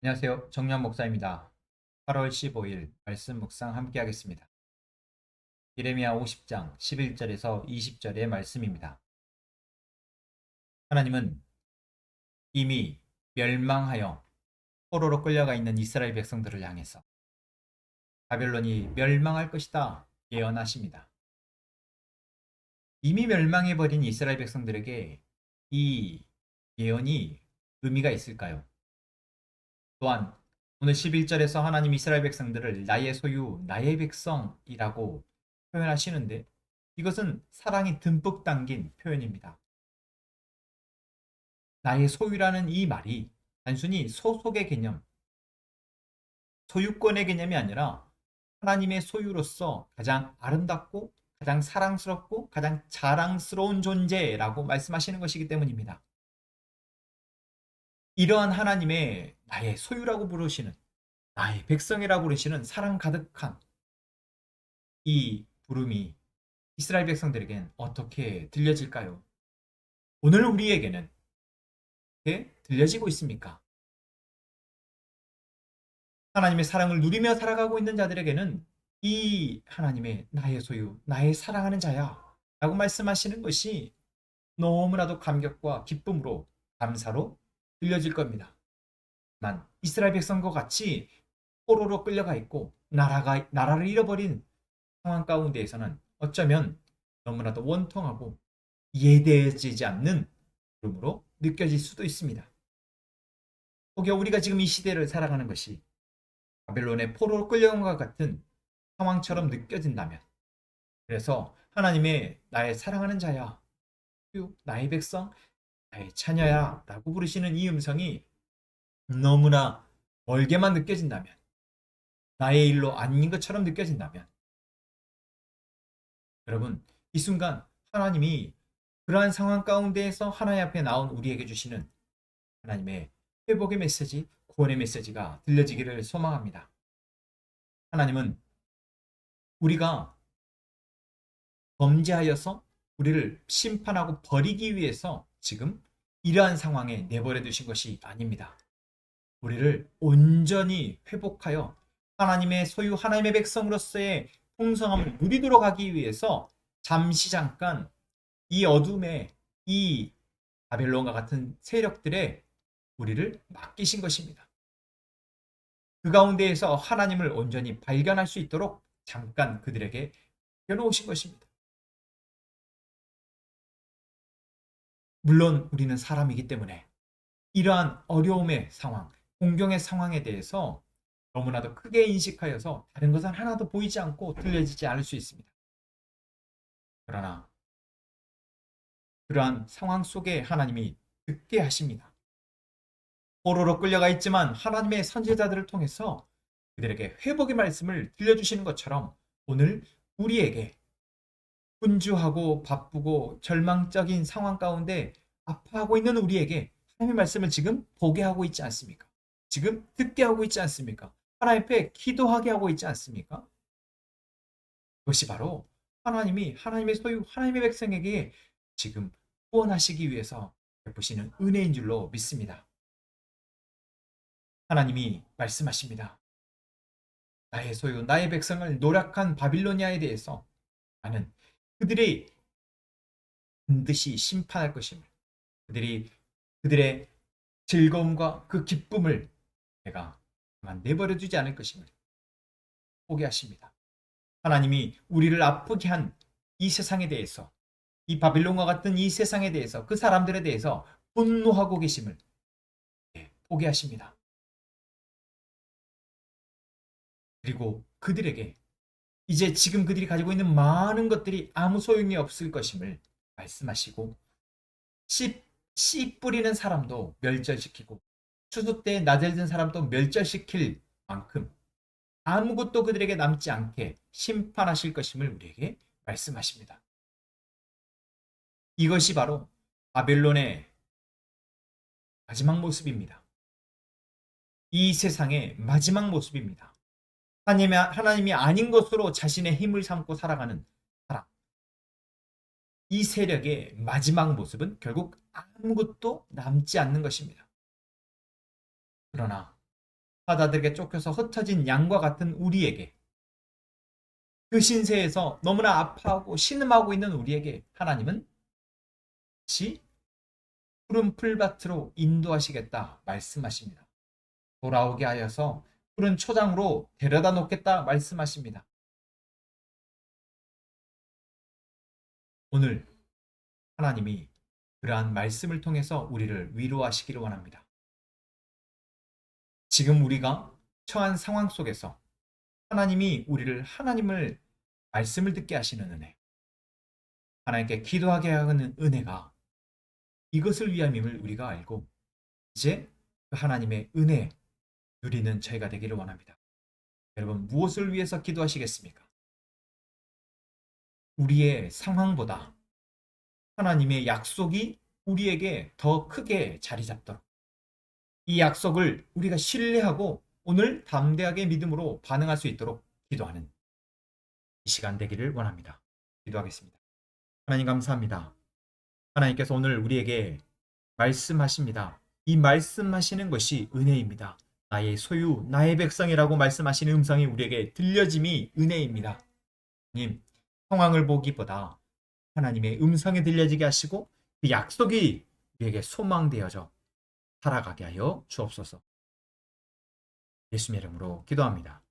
안녕하세요. 정면 목사입니다. 8월 15일 말씀 묵상 함께 하겠습니다. 예레미야 50장 11절에서 20절의 말씀입니다. 하나님은 이미 멸망하여 포로로 끌려가 있는 이스라엘 백성들을 향해서 바벨론이 멸망할 것이다 예언하십니다. 이미 멸망해버린 이스라엘 백성들에게 이 예언이 의미가 있을까요? 또한 오늘 11절에서 하나님 이스라엘 백성들을 나의 소유, 나의 백성이라고 표현하시는데 이것은 사랑이 듬뿍 담긴 표현입니다. 나의 소유라는 이 말이 단순히 소속의 개념, 소유권의 개념이 아니라 하나님의 소유로서 가장 아름답고 가장 사랑스럽고 가장 자랑스러운 존재라고 말씀하시는 것이기 때문입니다. 이러한 하나님의 나의 소유라고 부르시는 나의 백성이라고 부르시는 사랑 가득한 이 부름이 이스라엘 백성들에겐 어떻게 들려질까요? 오늘 우리에게는 들려지고 있습니까? 하나님의 사랑을 누리며 살아가고 있는 자들에게는 이 하나님의 나의 소유, 나의 사랑하는 자야 라고 말씀하시는 것이 너무나도 감격과 기쁨으로 감사로 들려질 겁니다. 만 이스라엘 백성과 같이 포로로 끌려가 있고 나라가 나라를 잃어버린 상황 가운데에서는 어쩌면 너무나도 원통하고 이해되어지지 않는 부름으로 느껴질 수도 있습니다. 혹여 우리가 지금 이 시대를 살아가는 것이 바벨론의 포로로 끌려온 것 같은 상황처럼 느껴진다면 그래서 하나님의 나의 사랑하는 자야 나의 백성 나의 자녀야 라고 부르시는 이 음성이 너무나 멀게만 느껴진다면 나의 일로 아닌 것처럼 느껴진다면 여러분 이 순간 하나님이 그러한 상황 가운데에서 하나님 앞에 나온 우리에게 주시는 하나님의 회복의 메시지, 구원의 메시지가 들려지기를 소망합니다. 하나님은 우리가 범죄하여서 우리를 심판하고 버리기 위해서 지금 이러한 상황에 내버려 두신 것이 아닙니다. 우리를 온전히 회복하여 하나님의 소유 하나님의 백성으로서의 풍성함을 누리도록 하기 위해서 잠시 잠깐 이 어둠에 이 바벨론과 같은 세력들의 우리를 맡기신 것입니다. 그 가운데에서 하나님을 온전히 발견할 수 있도록 잠깐 그들에게 해놓으신 것입니다. 물론 우리는 사람이기 때문에 이러한 어려움의 상황, 공경의 상황에 대해서 너무나도 크게 인식하여서 다른 것은 하나도 보이지 않고 들려지지 않을 수 있습니다. 그러나 그러한 상황 속에 하나님이 듣게 하십니다. 포로로 끌려가 있지만 하나님의 선지자들을 통해서 그들에게 회복의 말씀을 들려주시는 것처럼 오늘 우리에게 분주하고 바쁘고 절망적인 상황 가운데 아파하고 있는 우리에게 하나님의 말씀을 지금 보게 하고 있지 않습니까? 지금 듣게 하고 있지 않습니까? 하나님 앞에 기도하게 하고 있지 않습니까? 그것이 바로 하나님이 하나님의 소유 하나님의 백성에게 지금 후원하시기 위해서 베푸시는 은혜인 줄로 믿습니다. 하나님이 말씀하십니다. 나의 소유, 나의 백성을 노력한 바빌로니아에 대해서 나는 그들이 반드시 심판할 것임을, 그들이 그들의 즐거움과 그 기쁨을 내가 내버려 두지 않을 것임을 포기하십니다. 하나님이 우리를 아프게 한 이 세상에 대해서 이 바빌론과 같은 이 세상에 대해서 그 사람들에 대해서 분노하고 계심을 포기하십니다. 그리고 그들에게 이제 지금 그들이 가지고 있는 많은 것들이 아무 소용이 없을 것임을 말씀하시고 씨, 씨 뿌리는 사람도 멸절시키고 추수 때 나들든 사람도 멸절시킬 만큼 아무것도 그들에게 남지 않게 심판하실 것임을 우리에게 말씀하십니다. 이것이 바로 바벨론의 마지막 모습입니다. 이 세상의 마지막 모습입니다. 하나님이, 하나님이 아닌 것으로 자신의 힘을 삼고 살아가는 사람. 이 세력의 마지막 모습은 결국 아무것도 남지 않는 것입니다. 그러나 바다들에게 쫓겨서 흩어진 양과 같은 우리에게 그 신세에서 너무나 아파하고 신음하고 있는 우리에게 하나님은 다시 푸른 풀밭으로 인도하시겠다 말씀하십니다. 돌아오게 하여서 푸른 초장으로 데려다 놓겠다 말씀하십니다. 오늘 하나님이 그러한 말씀을 통해서 우리를 위로하시기를 원합니다. 지금 우리가 처한 상황 속에서 하나님이 우리를 하나님을 말씀을 듣게 하시는 은혜, 하나님께 기도하게 하는 은혜가 이것을 위함임을 우리가 알고 이제 그 하나님의 은혜 누리는 저희가 되기를 원합니다. 여러분 무엇을 위해서 기도하시겠습니까? 우리의 상황보다 하나님의 약속이 우리에게 더 크게 자리 잡도록 이 약속을 우리가 신뢰하고 오늘 담대하게 믿음으로 반응할 수 있도록 기도하는 이 시간 되기를 원합니다. 기도하겠습니다. 하나님 감사합니다. 하나님께서 오늘 우리에게 말씀하십니다. 이 말씀하시는 것이 은혜입니다. 나의 소유, 나의 백성이라고 말씀하시는 음성이 우리에게 들려짐이 은혜입니다. 님, 상황을 보기보다 하나님의 음성이 들려지게 하시고 그 약속이 우리에게 소망되어져 살아가게 하여 주옵소서. 예수님 이름으로 기도합니다.